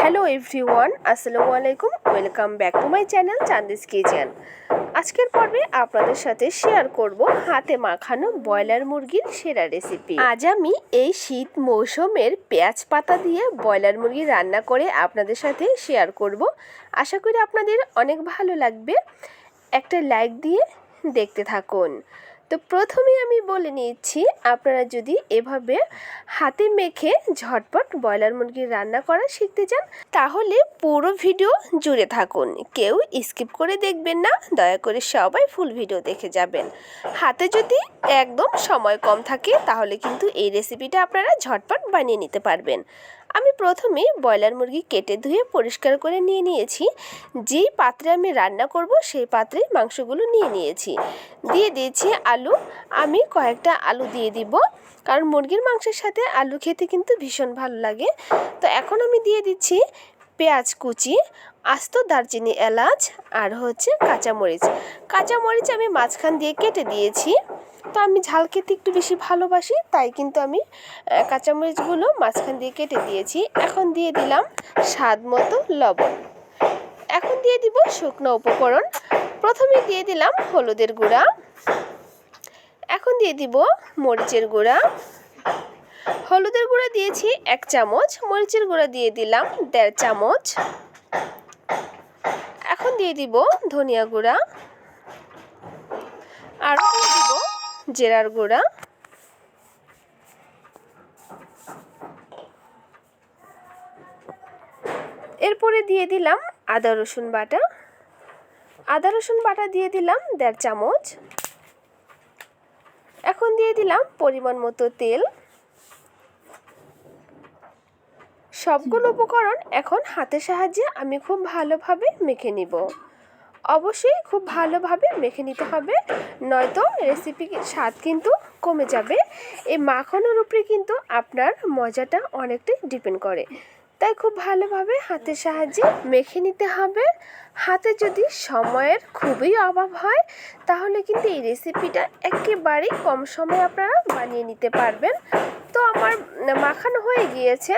Hello everyone, আসসালামু আলাইকুম, welcome back to my channel Chandi's kitchen. আজকের পর্বে আপনাদের সাথে শেয়ার করব হাতে মাখানো ব্রয়লার মুরগির সেরা রেসিপি আজ আমি এই শীত মৌসুমের পেঁয়াজ পাতা দিয়ে ব্রয়লার মুরগি রান্না করে আপনাদের সাথে শেয়ার করব। আশা করি আপনাদের অনেক ভালো লাগবে। একটা লাইক দিয়ে দেখতে থাকুন। তো প্রথমে আমি বলে নিচ্ছি, আপনারা যদি এভাবে হাতে মেখে ঝটপট ব্রয়লার মুরগি রান্না করা শিখতে চান, তাহলে পুরো ভিডিও জুড়ে থাকুন। কেউ স্কিপ করে দেখবেন না, দয়া করে সবাই ফুল ভিডিও দেখে যাবেন। হাতে যদি একদম সময় কম থাকে, তাহলে কিন্তু এই রেসিপিটা আপনারা ঝটপট বানিয়ে নিতে পারবেন। আমি প্রথমে ব্রয়লার মুরগি কেটে ধুয়ে পরিষ্কার করে নিয়ে নিয়েছি। যেই পাত্রে আমি রান্না করব, সেই পাত্রে মাংসগুলো নিয়ে নিয়েছি। দিয়ে দিয়েছি আলু, আমি কয়েকটা আলু দিয়ে দিব। কারণ মুরগির মাংসের সাথে আলু খেতে কিন্তু ভীষণ ভালো লাগে। তো এখন আমি দিয়ে দিচ্ছি পেঁয়াজ কুচি, আস্ত দারচিনি এলাচ আর হচ্ছে কাঁচামরিচ। কাঁচামরিচ আমি মাঝখান দিয়ে কেটে দিয়েছি। তো আমি ঝাল খেতে একটু বেশি ভালোবাসি, তাই কিন্তু আমি কাঁচামরিচগুলো মাঝখান দিয়ে কেটে দিয়েছি। এখন দিয়ে দিলাম স্বাদ মতো লবণ। এখন দিয়ে দিব শুকনো উপকরণ। প্রথমে দিয়ে দিলাম হলুদের গুঁড়া। এখন দিয়ে দিব মরিচের গুঁড়া। হলুদের গুঁড়া দিয়েছি এক চামচ, মরিচের গুঁড়া দিয়ে দিলাম দেড় চামচ। এখন দিয়ে দিব ধনিয়া গুঁড়া। আর দিয়ে দিব জেরার গুঁড়া। এরপরে দিয়ে দিলাম আদা রসুন বাটা। আদা রসুন বাটা দিয়ে দিলাম দেড় চামচ। এখন দিয়ে দিলাম পরিমাণ মতো তেল। সবগুলো উপকরণ এখন হাতের সাহায্যে আমি খুব ভালোভাবে মেখে নিব। অবশ্যই খুব ভালোভাবে মেখে নিতে হবে, নয়তো রেসিপির স্বাদ কিন্তু কমে যাবে। এই মাখানোর উপরে কিন্তু আপনার মজাটা অনেকটাই ডিপেন্ড করে। তাই খুব ভালোভাবে হাতের সাহায্যে মেখে নিতে হবে। হাতে যদি সময়ের খুবই অভাব হয়, তাহলে কিন্তু এই রেসিপিটা একেবারেই কম সময়ে আপনারা বানিয়ে নিতে পারবেন। তো আমার মাখানো হয়ে গিয়েছে।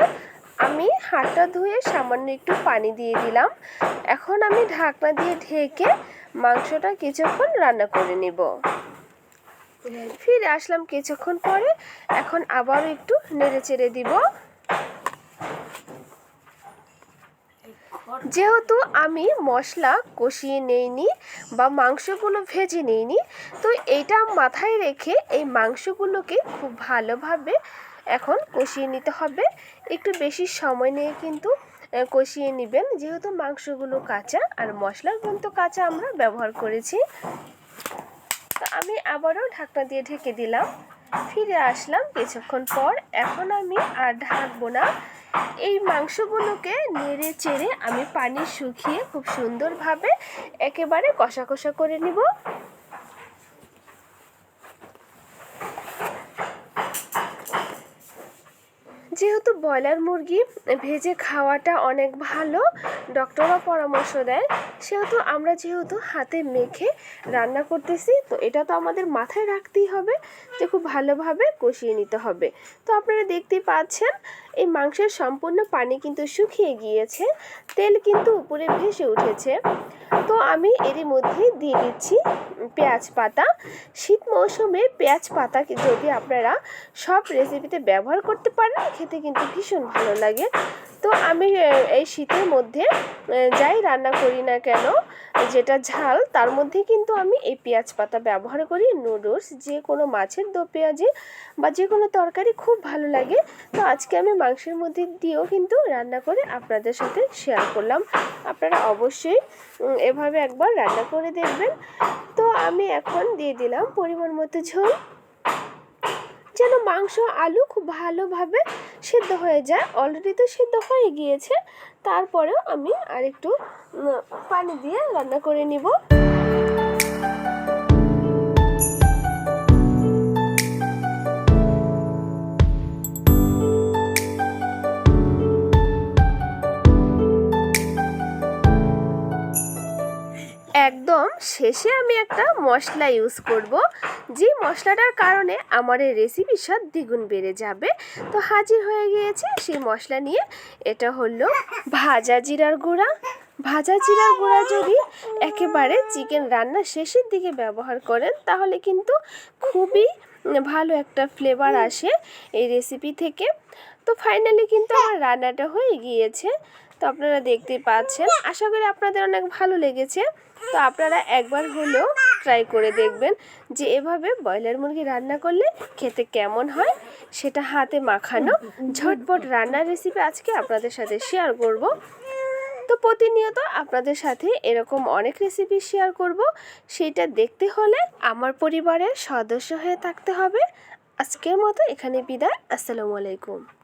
আমি হাতটা ধুয়ে সামান্য একটু পানি দিয়ে দিলাম। এখন আমি ঢাকনা দিয়ে ঢেকে মাংসটা কিছুক্ষণ রান্না করে নেব। ফিরে আসলাম কিছুক্ষণ পরে। এখন আবারও একটু নেড়ে চেড়ে দিব। যেহেতু আমি মশলা কষিয়ে নেইনি বা মাংসগুলো ভেজে নেইনি, তো এইটা মাথায় রেখে এই মাংসগুলোকে খুব ভালোভাবে এখন কষিয়ে নিতে হবে। একটু বেশি সময় নিয়ে কিন্তু কষিয়ে নেবেন। যেহেতু মাংসগুলো কাঁচা আর মশলার কিন্তু কাঁচা আমরা ব্যবহার করেছি। তো আমি আবারও ঢাকনা দিয়ে ঢেকে দিলাম। ফিরে আসলাম কিছুক্ষণ পর। এখন আমি আর ঢাকবো না। এই মাংসগুলোকে নেড়ে চেড়ে আমি পানি শুকিয়ে খুব সুন্দরভাবে একেবারে কষা কষা করে নিব। যেহেতু ব্রয়লার মুরগি ভেজে খাওয়াটা অনেক ভালো। ডক্টররা পরামর্শ দেয়। সেহেতু আমরা যেহেতু হাতে মেখে রান্না করতেছি, তো এটা তো আমাদের মাথায় রাখতেই হবে যে খুব ভালোভাবে কষিয়ে নিতে হবে। তো আপনারা দেখতেই পাচ্ছেন, এই মাংসের সম্পূর্ণ পানি কিন্তু শুকিয়ে গিয়েছে, তেল কিন্তু উপরে ভেসে উঠেছে। তো আমি এরই মধ্যে দিয়ে দিচ্ছি পেঁয়াজ পাতা। শীত মৌসুমে পেঁয়াজ পাতা যদি আপনারা সব রেসিপিতে ব্যবহার করতে পারেন, খেতে কিন্তু ভীষণ ভালো লাগে। তো আমি এই শীতের মধ্যে যাই রান্না করি না কেন, যেটা ঝাল, তার মধ্যে কিন্তু আমি এই পেঁয়াজ পাতা ব্যবহার করি, নুডলস, যে কোনো মাছের দো পেঁয়াজে বা যে কোনো তরকারি খুব ভালো লাগে। তো আজকে আমি মাংসের মধ্যে দিয়েও কিন্তু রান্না করে আপনাদের সাথে শেয়ার করলাম। আপনারা অবশ্যই এভাবে একবার রান্না করে দেখবেন। তো আমি এখন দিয়ে দিলাম পরিমাণ মতো ঝোল। যেন মাংস, আলু খুব ভালোভাবে সিদ্ধ হয়ে যায়। অলরেডি তো সিদ্ধ হয়ে গিয়েছে। তারপরেও আমি আরেকটু পানি দিয়ে রান্না করে নিব। একদম শেষে আমি একটা মশলা ইউজ করব। যে মশলাটার কারণে আমার এই রেসিপির স্বাদ দ্বিগুণ বেড়ে যাবে। তো হাজির হয়ে গিয়েছে সেই মশলা নিয়ে। এটা হলো ভাজা জিরার গুঁড়া। ভাজা জিরার গুঁড়া যদি একেবারে চিকেন রান্নার শেষের দিকে ব্যবহার করেন, তাহলে কিন্তু খুবই ভালো একটা ফ্লেভার আসে এই রেসিপি থেকে। তো ফাইনালি কিন্তু আমার রান্নাটা হয়ে গিয়েছে। তো আপনারা দেখতে পাচ্ছেন। আশা করি আপনাদের অনেক ভালো লেগেছে। তো আপনারা একবার হলেও ট্রাই করে দেখবেন যে এভাবে ব্রয়লার মুরগি রান্না করলে খেতে কেমন হয়, সেটা হাতে মাখানো। ঝটপট রান্নার রেসিপি আজকে আপনাদের সাথে শেয়ার করব। তো প্রতিনিয়ত আপনাদের সাথে এরকম অনেক রেসিপি শেয়ার করব। সেটা দেখতে হলে আমার পরিবারের সদস্য হয়ে থাকতে হবে। আজকের মতো এখানে বিদায়। আসসালামু আলাইকুম।